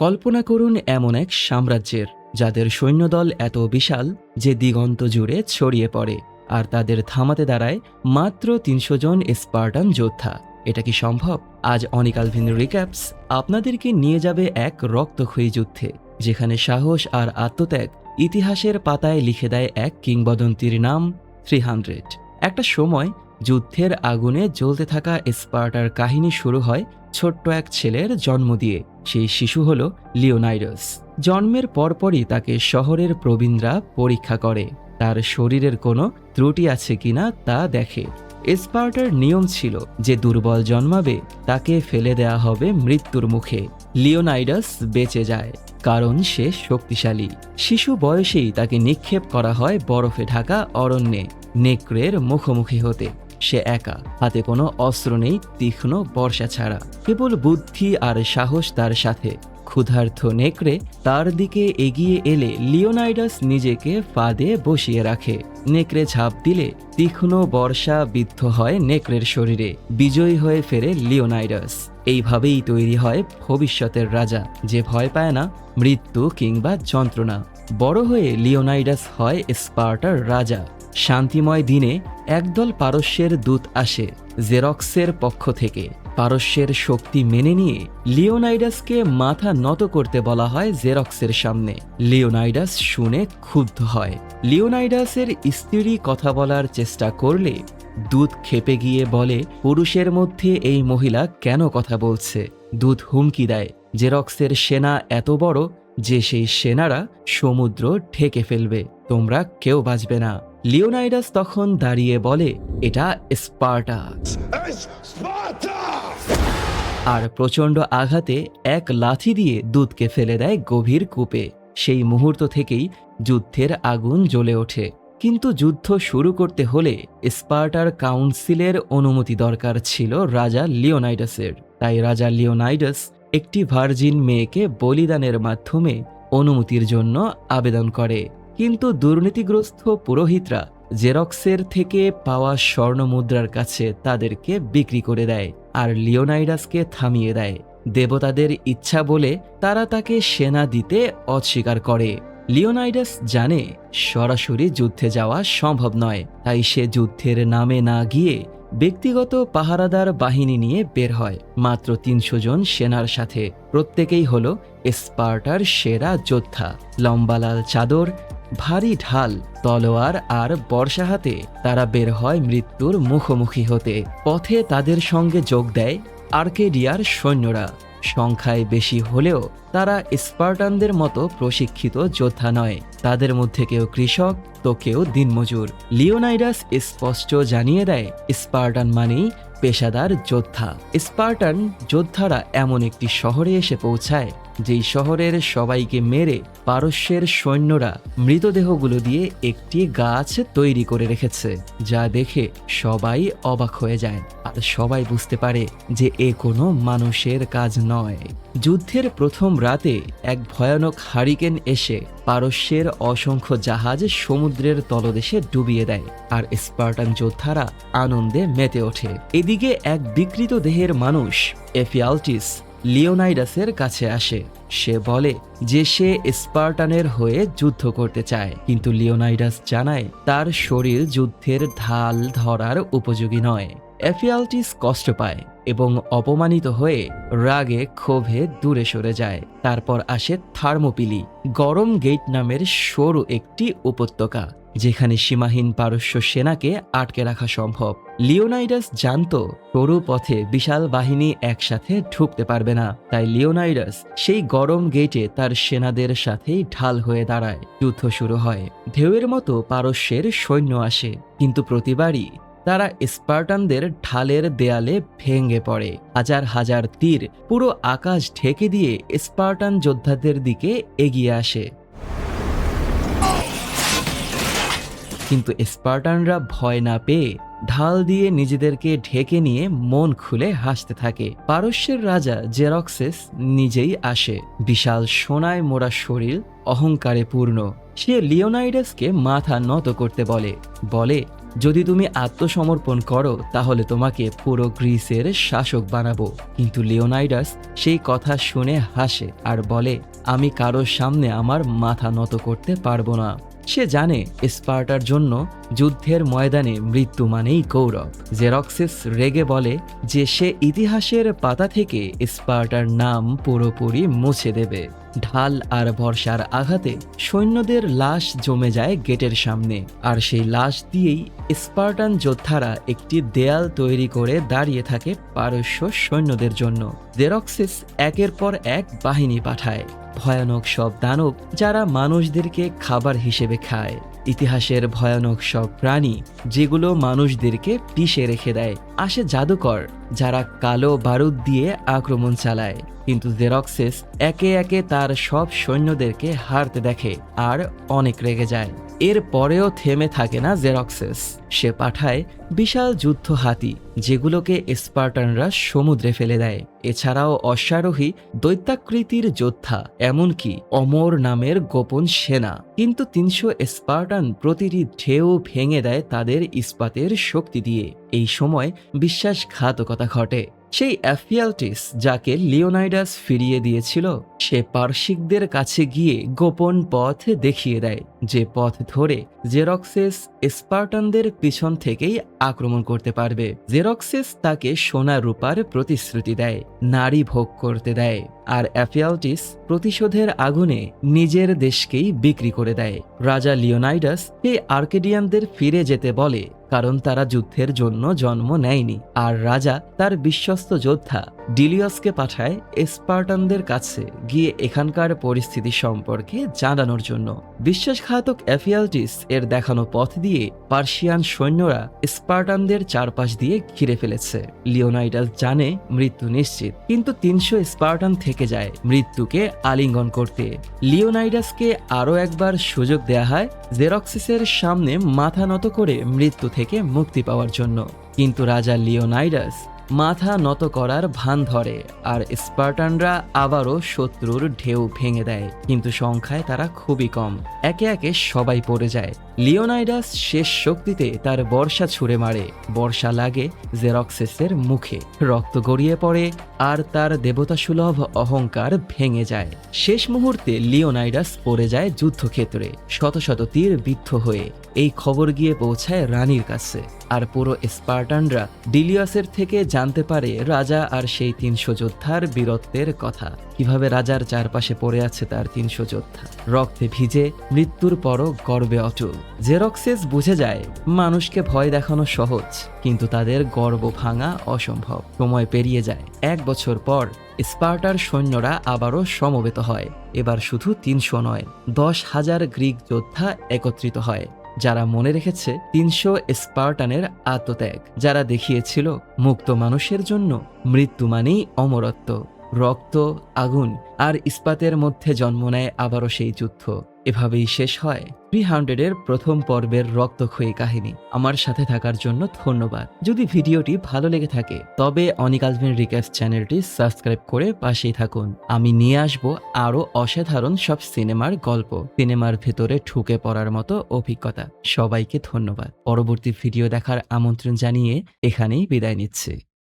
কল্পনা করুন এমন এক সাম্রাজ্যের, যাদের সৈন্যদল এত বিশাল যে দিগন্ত জুড়ে ছড়িয়ে পড়ে, আর তাদের থামাতে দাঁড়ায় মাত্র তিনশো জন স্পার্টান যোদ্ধা। এটা কি সম্ভব? আজ অনিকালভিন রিক্যাপস আপনাদেরকে নিয়ে যাবে এক রক্তক্ষয়ী যুদ্ধে, যেখানে সাহস আর আত্মত্যাগ ইতিহাসের পাতায় লিখে দেয় এক কিংবদন্তির নাম থ্রি হান্ড্রেড একটা সময় যুদ্ধের আগুনে জ্বলতে থাকা স্পার্টার কাহিনী শুরু হয় ছোট্ট এক ছেলের জন্ম দিয়ে। সেই শিশু হল লিওনাইডাস। জন্মের পরপরই তাকে শহরের প্রবীণরা পরীক্ষা করে। তার শরীরের কোনো ত্রুটি আছে কিনা তা দেখে। স্পার্টার নিয়ম ছিল যে দুর্বল জন্মাবে, তাকে ফেলে দেয়া হবে মৃত্যুর মুখে। লিওনাইডাস বেঁচে যায়, কারণ সে শক্তিশালী। শিশু বয়সেই তাকে নিক্ষেপ করা হয় বরফে ঢাকা অরণ্যে। নেকড়ের মুখোমুখি হতে। সে একা, হাতে কোনো অস্ত্র নেই, তীক্ষ্ণ বর্ষা ছাড়া। কেবল বুদ্ধি আর সাহস তার সাথে। ক্ষুধার্থ নেকড়ে তার দিকে এগিয়ে এলে লিওনাইডাস নিজেকে ফাঁদে বসিয়ে রাখে। নেকড়ে ঝাঁপ দিলে তীক্ষ্ণ বর্ষা বিদ্ধ হয় নেকড়ের শরীরে। বিজয়ী হয়ে ফেরে লিওনাইডাস। এইভাবেই তৈরি হয় ভবিষ্যতের রাজা, যে ভয় পায় না, মৃত্যু কিংবা যন্ত্রণা। বড় হয়ে লিওনাইডাস হয় স্পার্টার রাজা। শান্তিময় দিনে একদল পারস্যের দূত আসে জেরক্সের পক্ষ থেকে। পারস্যের শক্তি মেনে নিয়ে লিওনাইডাসকে মাথা নত করতে বলা হয় জেরক্সের সামনে। লিওনাইডাস শুনে ক্ষুব্ধ হয়। লিওনাইডাসের স্ত্রী কথা বলার চেষ্টা করলে দূত খেপে গিয়ে বলে, পুরুষের মধ্যে এই মহিলা কেন কথা বলছে? দূত হুমকি দেয়, জেরক্সের সেনা এত বড় যে সেই সেনারা সমুদ্র ঢেকে ফেলবে, তোমরা কেউ বাঁচবে না। লিওনাইডাস তখন দাঁড়িয়ে বলে এটা স্পার্টা! আর প্রচণ্ড আঘাতে এক লাথি দিয়ে দুধকে ফেলে দেয় গভীর কূপে। সেই মুহূর্ত থেকেই যুদ্ধের আগুন জ্বলে ওঠে। কিন্তু যুদ্ধ শুরু করতে হলে স্পার্টার কাউন্সিলের অনুমতি দরকার ছিল রাজা লিওনাইডাসের। তাই রাজা লিওনাইডাস একটি ভার্জিন মেয়েকে বলিদানের মাধ্যমে অনুমতির জন্য আবেদন করে। কিন্তু দুর্নীতিগ্রস্ত পুরোহিতরা জেরক্সের থেকে পাওয়া স্বর্ণ মুদ্রার কাছে তাদেরকে বিক্রি করে দেয় আর লিওনাইডাসকে থামিয়ে দেয়। দেবতাদের ইচ্ছা বলে তারা তাকে সেনা দিতে অস্বীকার করে। লিওনাইডাস জানে সরাসরি যুদ্ধে যাওয়া সম্ভব নয়, তাই সে যুদ্ধের নামে না গিয়ে ব্যক্তিগত পাহারাদার বাহিনী নিয়ে বের হয়। মাত্র তিনশো জন সেনার সাথে, প্রত্যেকেই হল স্পার্টার সেরা যোদ্ধা। লম্বা লাল চাদর ভারী ঢাল, তলোয়ার আর বর্ষা হাতে তারা বের হয় মৃত্যুর মুখোমুখি হতে। পথে তাদের সঙ্গে যোগ দেয় আর্কেডিয়ার সৈন্যরা। সংখ্যায় বেশি হলেও তারা স্পার্টানদের মতো প্রশিক্ষিত যোদ্ধা নয়। তাদের মধ্যে কেউ কৃষক, তো কেউ দিনমজুর। লিওনাইডাস স্পষ্ট জানিয়ে দেয়, স্পার্টান মানেই পেশাদার যোদ্ধা। স্পার্টান যোদ্ধারা এমন একটি শহরে এসে পৌঁছায় যেই শহরের সবাইকে মেরে পারস্যের সৈন্যরা মৃতদেহগুলো দিয়ে একটি গাছ তৈরি করে রেখেছে, যা দেখে সবাই অবাক হয়ে যায়। আর সবাই বুঝতে পারে যে এ কোনো মানুষের কাজ নয়। যুদ্ধের প্রথম রাতে এক ভয়ানক হারিকেন এসে পারস্যের অসংখ্য জাহাজ সমুদ্রের তলদেশে ডুবিয়ে দেয়, আর স্পার্টান যোদ্ধারা আনন্দে মেতে ওঠে। এদিকে এক বিকৃত দেহের মানুষ, এফিয়ালটিস লিওনাইডাসের কাছে আসে। সে বলে যে সে স্পার্টানের হয়ে যুদ্ধ করতে চায়, কিন্তু লিওনাইডাস জানায় তার শরীর যুদ্ধের ঢাল ধরার উপযোগী নয়। এফিয়ালটিস কষ্ট পায় এবং অপমানিত হয়ে রাগে ক্ষোভে দূরে সরে যায়। তারপর আসে থার্মোপিলি, গরম গেট নামের সরু একটি উপত্যকা। যেখানে সীমাহীন পারস্য সেনাকে আটকে রাখা সম্ভব। লিওনাইডাস জানত সরু পথে বিশাল বাহিনী একসাথে ঢুকতে পারবে না। তাই লিওনাইডাস সেই গরম গেটে তার সেনাদের সাথেই ঢাল হয়ে দাঁড়ায়। যুদ্ধ শুরু হয়। ঢেউয়ের মতো পারস্যের সৈন্য আসে। কিন্তু প্রতিবারই তারা স্পার্টানদের ঢালের দেয়ালে ভেঙে পড়ে। হাজার হাজার তীর পুরো আকাশ ঢেকে দিয়ে স্পার্টান যোদ্ধাদের দিকে এগিয়ে আসে। কিন্তু স্পার্টানরা ভয় না পেয়ে ঢাল দিয়ে নিজেদেরকে ঢেকে নিয়ে মন খুলে হাসতে থাকে। পারস্যের রাজা জেরক্সেস নিজেই আসে। বিশাল সোনায় মোড়া শরীর অহংকারে পূর্ণ। সে লিওনাইডাসকে মাথা নত করতে বলে। বলে, যদি তুমি আত্মসমর্পণ করো, তাহলে তোমাকে পুরো গ্রিসের শাসক বানাবো। কিন্তু লিওনাইডাস সেই কথা শুনে হাসে আর বলে, আমি কারোর সামনে আমার মাথা নত করতে পারব না। সে জানে স্পার্টার জন্য যুদ্ধের ময়দানে মৃত্যু মানেই গৌরব জেরক্সিস রেগে বলে যে সে ইতিহাসের পাতা থেকে স্পার্টার নাম পুরোপুরি মুছে দেবে। ঢাল আর বর্ষার আঘাতে সৈন্যদের লাশ জমে যায় গেটের সামনে। আর সেই লাশ দিয়েই স্পার্টান যোদ্ধারা একটি দেয়াল তৈরি করে দাঁড়িয়ে থাকে পারস্য সৈন্যদের জন্য। জেরক্সিস একের পর এক বাহিনী পাঠায়। ভয়ানক সব দানব যারা মানুষদেরকে খাবার হিসেবে খায়। ইতিহাসের ভয়ানক সব প্রাণী যেগুলো মানুষদেরকে পিষে রেখে দেয়। আসে জাদুকর, যারা কালো বারুদ দিয়ে আক্রমণ চালায়। কিন্তু জেরক্সেস একে একে তার সব সৈন্যদেরকে হারতে দেখে আর অনেক রেগে যায়। এর পরেও থেমে থাকে না জেরক্সেস সে পাঠায় বিশাল যুদ্ধ হাতি, যেগুলোকে স্পার্টানরা সমুদ্রে ফেলে দেয়। এছাড়াও অশ্বারোহী, দৈত্যাকৃতির যোদ্ধা, এমনকি অমর নামের গোপন সেনা। কিন্তু তিনশো স্পার্টান প্রতিটি ঢেউ ভেঙে দেয় তাদের ইস্পাতের শক্তি দিয়ে। এই সময় বিশ্বাসঘাতকতা ঘটে। সেই অ্যাফিয়ালটিস যাকে লিওনাইডাস ফিরিয়ে দিয়েছিল সে পার্শিকদের কাছে গিয়ে গোপন পথ দেখিয়ে দেয়। যে পথ ধরে জেরক্সেস স্পার্টানদের পিছন থেকেই আক্রমণ করতে পারবে। জেরক্সেস তাকে সোনা রূপার প্রতিশ্রুতি দেয়, নারী ভোগ করতে দেয়, আর অ্যাফিয়ালটিস প্রতিশোধের আগুনে নিজের দেশকেই বিক্রি করে দেয়। রাজা লিওনাইডাস এই আর্কেডিয়ানদের ফিরে যেতে বলে, কারণ তারা যুদ্ধের জন্য জন্ম নেয়নি, আর রাজা তার বিশ্বস্ত যোদ্ধা ডিলিয়াসকে পাঠায় স্পার্টানদের কাছে গিয়ে এখানকার পরিস্থিতি সম্পর্কে জানানোর জন্য। বিশ্বাসঘাতক অ্যাফিয়ালটিস এর দেখানো পথ দিয়ে পার্সিয়ান সৈন্যরা স্পার্টানদের চারপাশ দিয়ে ঘিরে ফেলেছে। লিওনাইডাস জানে মৃত্যু নিশ্চিত, কিন্তু তিনশো স্পার্টান থেকে যায় মৃত্যুকে আলিঙ্গন করতে। লিওনাইডাসকে আরও একবার সুযোগ দেয়া হয় জেরক্সিসের সামনে মাথা নত করে মৃত্যু থেকে মুক্তি পাওয়ার জন্য। কিন্তু রাজা লিওনাইডাস মাথা নত করার ভান ধরে, আর স্পার্টানরা আবারও শত্রুর ঢেউ ভেঙে দেয়, কিন্তু সংখ্যায় তারা খুবই কম। একে একে সবাই পড়ে যায়। লিওনাইডাস শেষ শক্তিতে তার বর্ষা ছুঁড়ে মারে। বর্ষা লাগে জেরক্সেসের মুখে। রক্ত গড়িয়ে পড়ে, আর তার দেবতাসুলভ অহংকার ভেঙে যায়। শেষ মুহূর্তে লিওনাইডাস পড়ে যায় যুদ্ধক্ষেত্রে। শত শত তীর বিদ্ধ হয়ে। এই খবর গিয়ে পৌঁছায় রানীর কাছে। আর পুরো স্পার্টানরা ডিলিয়াসের থেকে জানতে পারে রাজা আর সেই তিনশো যোদ্ধার বীরত্বের কথা। কীভাবে রাজার চারপাশে পড়ে আছে তার তিনশো যোদ্ধা। রক্তে ভিজে, মৃত্যুর পরও গর্বে অটল। জেরক্সেস বুঝে যায়, মানুষকে ভয় দেখানো সহজ, কিন্তু তাদের গর্ব ভাঙা অসম্ভব। সময় পেরিয়ে যায়। এক বছর পর, স্পার্টার সৈন্যরা আবারও সমবেত হয়। এবার শুধু তিনশো নয়, দশ হাজার গ্রিক যোদ্ধা একত্রিত হয়। যারা মনে রেখেছে তিনশো স্পার্টানের আত্মত্যাগ, যারা দেখিয়েছিল মুক্ত মানুষের জন্য মৃত্যু মানেই অমরত্ব, রক্ত, আগুন আর ইস্পাতের মধ্যে জন্ম নেয় আবারও সেই যুদ্ধ। এভাবেই শেষ হয়। থ্রি হান্ড্রেডের প্রথম পর্বের রক্তক্ষয়ী কাহিনী। আমার সাথে থাকার জন্য ধন্যবাদ। যদি ভিডিওটি ভালো লেগে থাকে, তবে অনিক অনিকালভিন রিক্যাপস চ্যানেলটি সাবস্ক্রাইব করে পাশেই থাকুন। আমি নিয়ে আসব আরও অসাধারণ সব সিনেমার গল্প। সিনেমার ভেতরে ঢুকে পড়ার মতো অভিজ্ঞতা। সবাইকে ধন্যবাদ। পরবর্তী ভিডিও দেখার আমন্ত্রণ জানিয়ে এখানেই বিদায় নিচ্ছি।